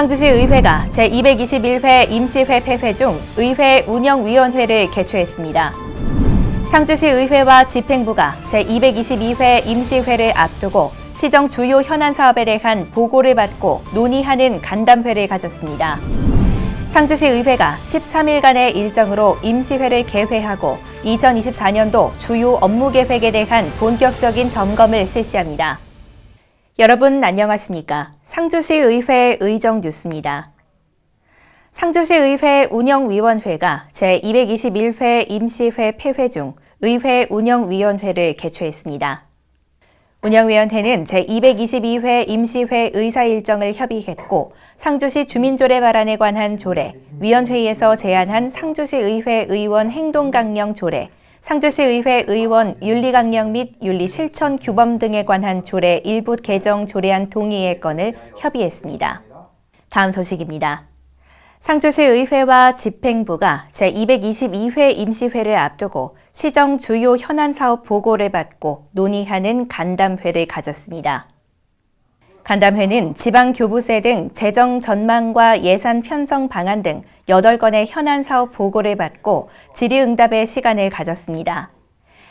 상주시 의회가 제221회 임시회 폐회 중 의회 운영위원회를 개최했습니다. 상주시 의회와 집행부가 제222회 임시회를 앞두고 시정 주요 현안 사업에 대한 보고를 받고 논의하는 간담회를 가졌습니다. 상주시 의회가 13일간의 일정으로 임시회를 개회하고 2024년도 주요 업무 계획에 대한 본격적인 점검을 실시합니다. 여러분 안녕하십니까? 상주시 의회 의정 뉴스입니다. 상주시 의회 운영위원회가 제221회 임시회 폐회 중 의회 운영위원회를 개최했습니다. 운영위원회는 제222회 임시회 의사 일정을 협의했고 상주시 주민조례 발안에 관한 조례, 위원회의에서 제안한 상주시 의회 의원 행동강령 조례, 상주시 의회 의원 윤리강령 및 윤리 실천 규범 등에 관한 조례 일부 개정 조례안 동의의 건을 협의했습니다. 다음 소식입니다. 상주시 의회와 집행부가 제222회 임시회를 앞두고 시정 주요 현안 사업 보고를 받고 논의하는 간담회를 가졌습니다. 간담회는 지방교부세 등 재정 전망과 예산 편성 방안 등 8건의 현안 사업 보고를 받고 질의응답의 시간을 가졌습니다.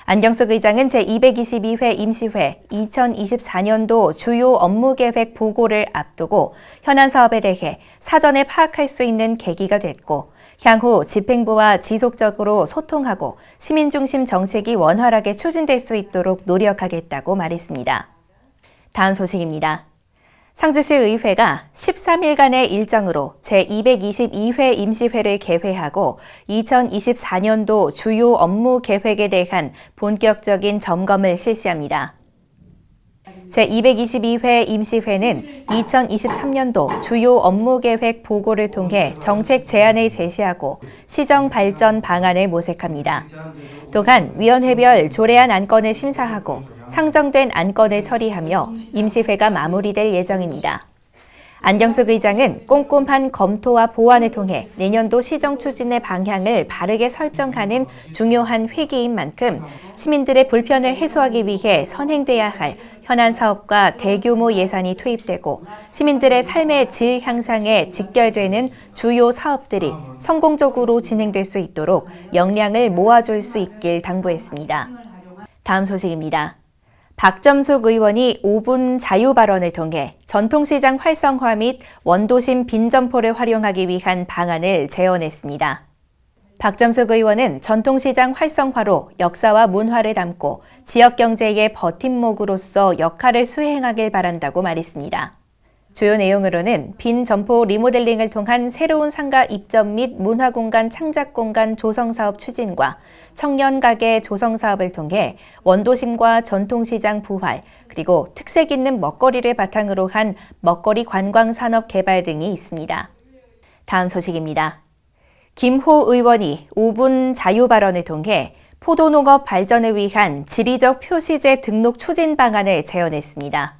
안경숙 의장은 제222회 임시회 2024년도 주요 업무 계획 보고를 앞두고 현안 사업에 대해 사전에 파악할 수 있는 계기가 됐고 향후 집행부와 지속적으로 소통하고 시민 중심 정책이 원활하게 추진될 수 있도록 노력하겠다고 말했습니다. 다음 소식입니다. 상주시 의회가 13일간의 일정으로 제222회 임시회를 개회하고 2024년도 주요 업무 계획에 대한 본격적인 점검을 실시합니다. 제222회 임시회는 2023년도 주요 업무 계획 보고를 통해 정책 제안을 제시하고 시정 발전 방안을 모색합니다. 또한 위원회별 조례안 안건을 심사하고 상정된 안건을 처리하며 임시회가 마무리될 예정입니다. 안경숙 의장은 꼼꼼한 검토와 보완을 통해 내년도 시정 추진의 방향을 바르게 설정하는 중요한 회기인 만큼 시민들의 불편을 해소하기 위해 선행돼야 할 현안 사업과 대규모 예산이 투입되고 시민들의 삶의 질 향상에 직결되는 주요 사업들이 성공적으로 진행될 수 있도록 역량을 모아줄 수 있길 당부했습니다. 다음 소식입니다. 박점숙 의원이 5분 자유 발언을 통해 전통시장 활성화 및 원도심 빈점포를 활용하기 위한 방안을 제언했습니다. 박점숙 의원은 전통시장 활성화로 역사와 문화를 담고 지역 경제의 버팀목으로서 역할을 수행하길 바란다고 말했습니다. 주요 내용으로는 빈 점포 리모델링을 통한 새로운 상가 입점 및 문화공간 창작공간 조성사업 추진과 청년 가게 조성사업을 통해 원도심과 전통시장 부활, 그리고 특색 있는 먹거리를 바탕으로 한 먹거리 관광산업 개발 등이 있습니다. 다음 소식입니다. 김호 의원이 5분 자유 발언을 통해 포도농업 발전을 위한 지리적 표시제 등록 추진 방안을 제언했습니다.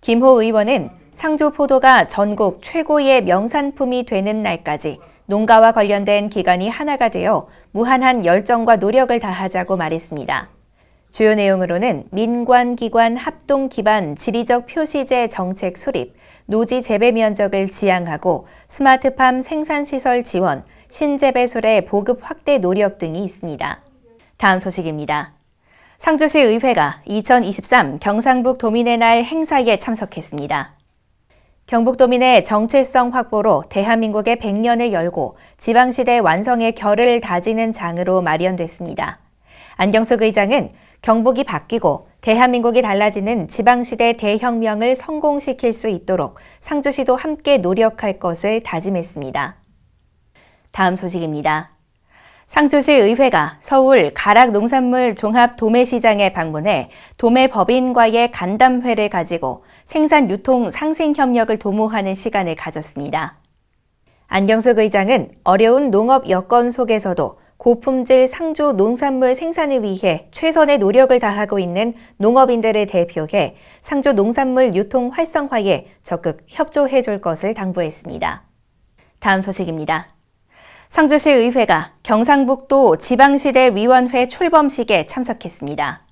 김호 의원은 상주 포도가 전국 최고의 명산품이 되는 날까지 농가와 관련된 기관이 하나가 되어 무한한 열정과 노력을 다하자고 말했습니다. 주요 내용으로는 민관기관 합동 기반 지리적 표시제 정책 수립, 노지 재배 면적을 지향하고 스마트팜 생산시설 지원, 신재배술의 보급 확대 노력 등이 있습니다. 다음 소식입니다. 상주시 의회가 2023 경상북 도민의 날 행사에 참석했습니다. 경북도민의 정체성 확보로 대한민국의 100년을 열고 지방시대 완성의 결을 다지는 장으로 마련됐습니다. 안경숙 의장은 경북이 바뀌고 대한민국이 달라지는 지방시대 대혁명을 성공시킬 수 있도록 상주시도 함께 노력할 것을 다짐했습니다. 다음 소식입니다. 상주시 의회가 서울 가락 농산물 종합 도매시장에 방문해 도매 법인과의 간담회를 가지고 생산 유통 상생 협력을 도모하는 시간을 가졌습니다. 안경숙 의장은 어려운 농업 여건 속에서도 고품질 상주 농산물 생산을 위해 최선의 노력을 다하고 있는 농업인들을 대표해 상주 농산물 유통 활성화에 적극 협조해 줄 것을 당부했습니다. 다음 소식입니다. 상주시 의회가 경상북도 지방시대 위원회 출범식에 참석했습니다.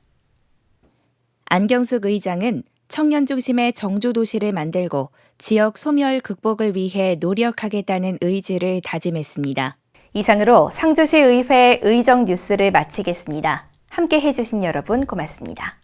안경숙 의장은 청년 중심의 정조 도시를 만들고 지역 소멸 극복을 위해 노력하겠다는 의지를 다짐했습니다. 이상으로 상주시 의회 의정 뉴스를 마치겠습니다. 함께 해주신 여러분 고맙습니다.